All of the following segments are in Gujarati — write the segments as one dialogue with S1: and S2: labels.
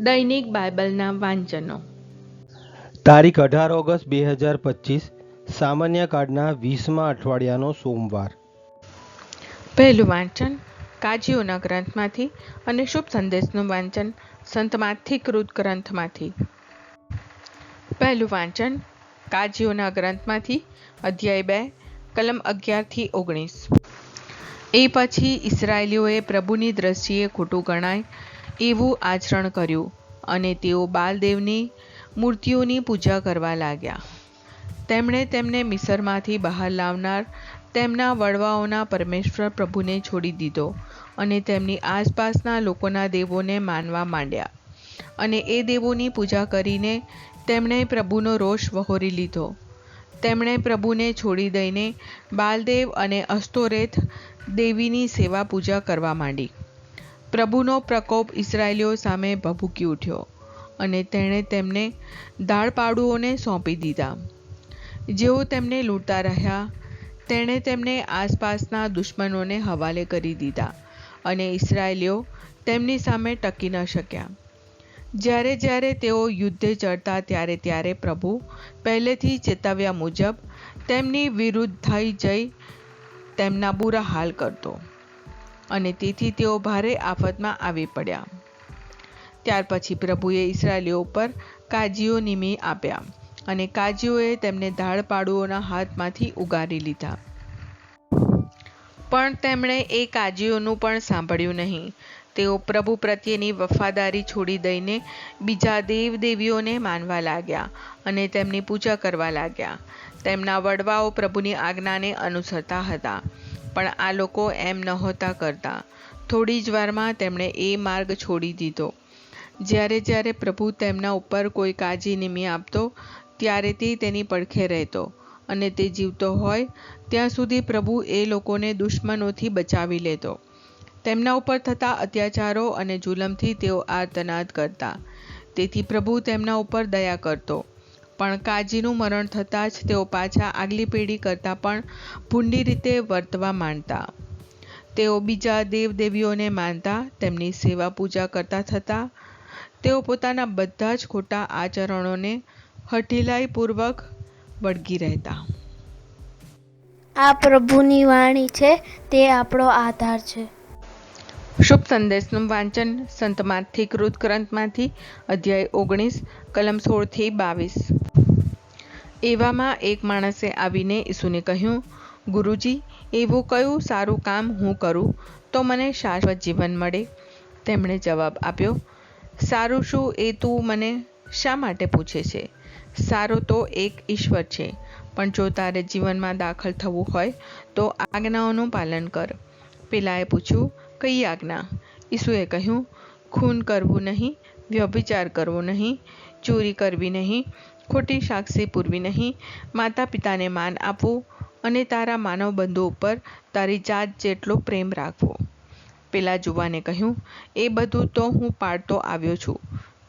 S1: દૈનિક બાઇબલના વાંચનો.
S2: તારીખ અઢાર ઓગસ્ટ બે હજાર પચીસ સામાન્ય કાર્ડના વીસમા અઠવાડિયાનો સોમવાર.
S1: પહેલું વાંચન કાજીઓના ગ્રંથમાંથી અને શુભ સંદેશનું વાંચન સંત કૃત ગ્રંથમાંથી. પહેલું વાંચન કાજીઓના ગ્રંથમાંથી અધ્યાય બે કલમ અગિયારથી ઓગણીસ. એ પછી ઇસરાયેલીઓએ પ્રભુની દ્રષ્ટિએ ખોટું ગણાય એવું આચરણ કર્યું અને તેઓ બાલદેવની મૂર્તિઓની પૂજા કરવા લાગ્યા. તેમણે તેમને મિસરમાંથી બહાર લાવનાર તેમના વડવાઓના પરમેશ્વર પ્રભુને છોડી દીધો અને તેમની આસપાસના લોકોના દેવોને માનવા માંડ્યા અને એ દેવોની પૂજા કરીને તેમણે પ્રભુનો રોષ વહોરી લીધો. તેમણે પ્રભુને છોડી દઈને બાલદેવ અને અસ્તોરેથ દેવીની સેવા પૂજા કરવા માંડી. પ્રભુનો પ્રકોપ ઇસરાયેલીઓ સામે ભભૂકી ઉઠ્યો અને તેણે તેમને દાળપાડુઓને સોંપી દીધા. જેઓ તેમને લૂંટતા રહ્યા, તેણે તેમને આસપાસના દુશ્મનોને હવાલે કરી દીધા અને ઇસરાયેલીઓ તેમની સામે ટકી ન શક્યા. જ્યારે જ્યારે તેઓ યુદ્ધે ચડતા ત્યારે ત્યારે પ્રભુ પહેલેથી ચેતવ્યા મુજબ તેમની વિરુદ્ધ થઈ જઈ તેમના બુરા હાલ કરતો. અને તેથી તેઓ ભારે આફતમાં આવી પડ્યા. ત્યાર પછી પ્રભુએ ઇસરાયલીઓ પર કાજીઓ નિમી આપ્યા અને કાજીઓએ તેમને ધાડપાડુઓના હાથમાંથી ઉગારી લીધા. પણ તેમણે એ કાજીઓનું પણ સાંભળ્યું નહીં. તેઓ પ્રભુ પ્રત્યેની વફાદારી છોડી દઈને બીજા દેવ દેવીઓને માનવા લાગ્યા અને તેમની પૂજા કરવા લાગ્યા. તેમના વડવાઓ પ્રભુની આજ્ઞાને અનુસરતા હતા. પણ આ લોકો એમ નહોતા કરતા. થોડી જ વારમાં તેમણે એ માર્ગ છોડી દીધો. જ્યારે જ્યારે પ્રભુ તેમના ઉપર કોઈ કાજી નિમી આપતો, ત્યારે તે તેની પડખે રહેતો અને તે જીવતો હોય, ત્યાં સુધી પ્રભુ એ લોકોને દુશ્મનોથી બચાવી લેતો. તેમના ઉપર થતા અત્યાચારો અને જુલમથી તેઓ આર્તનાદ કરતા. તેથી પ્રભુ તેમના ઉપર દયા કરતો. પણ કાજીનું મરણ થતાં જ તેઓ પાછા આગલી પેઢી કરતાં પણ ભૂંડી રીતે વર્તવા માંડતા. તેઓ બીજા દેવદેવીઓને માનતા, તેમની સેવા પૂજા કરતા થતા, તેઓ પોતાના બધા જ ખોટા આચરણોને હઠીલાઈપૂર્વક વળગી રહેતા.
S3: આ પ્રભુની વાણી છે, તે આપણો આધાર છે.
S1: શુભ સંદેશનું વાંચન સંતમાંથી કૃત ગ્રંથમાંથી અધ્યાય ઓગણીસ, કલમ સોળથી બાવીસ. એવામાં એક માણસે આવીને ઈસુને કહ્યું, ગુરુજી, એવું કયું સારું કામ હું કરું તો મને શાશ્વત જીવન મળે? તેમણે જવાબ આપ્યો, સારું શું એ તું મને શા માટે પૂછે છે? સારો તો એક ઈશ્વર છે, પણ જો તારે જીવનમાં દાખલ થવું હોય તો આજ્ઞાઓનું પાલન કર. પેલાએ પૂછ્યું કઈ આજ્ઞા? ઈસુએ કહ્યું, ખૂન કરવું નહીં, વ્યભિચાર કરવો નહીં, ચોરી કરવી નહીં, ખોટી સાક્ષી પૂરવી નહીં માતા પિતાને માન આપવું અને તારા માનવ બંધુ ઉપર તારી જાત જેટલો પ્રેમ રાખવો. પેલા જુવાને કહ્યું, એ બધું તો હું પાડતો આવ્યો છું,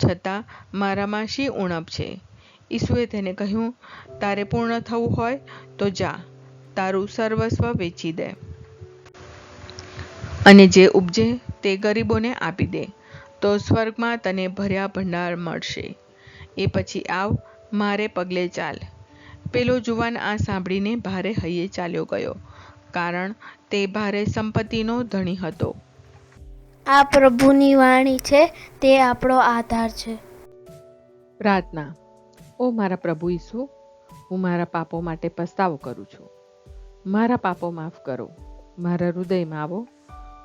S1: છતાં મારામાં શી ઉણપ છે. ઈસુએ તેને કહ્યું, તારે પૂર્ણ થવું હોય તો જા, તારું સર્વસ્વ વેચી દે. અને જે ઉપજે તે ગરીબોને આપી દે તો સ્વર્ગમાં તને ભર્યા ભંડાર મળશે. એ પછી આવ મારે પગલે ચાલ. પેલો જુવાન આ સાંભળીને ભારે હૈયે ચાલ્યો ગયો કારણ તે ભારે સંપત્તિનો ધણી હતો.
S3: આ પ્રભુની વાણી છે તે આપણો આધાર છે.
S1: પ્રાર્થના. ઓ મારા પ્રભુ ઈસુ હું મારા પાપો માટે પસ્તાવો કરું છું. મારા પાપો માફ કરો. મારા હૃદયમાં આવો.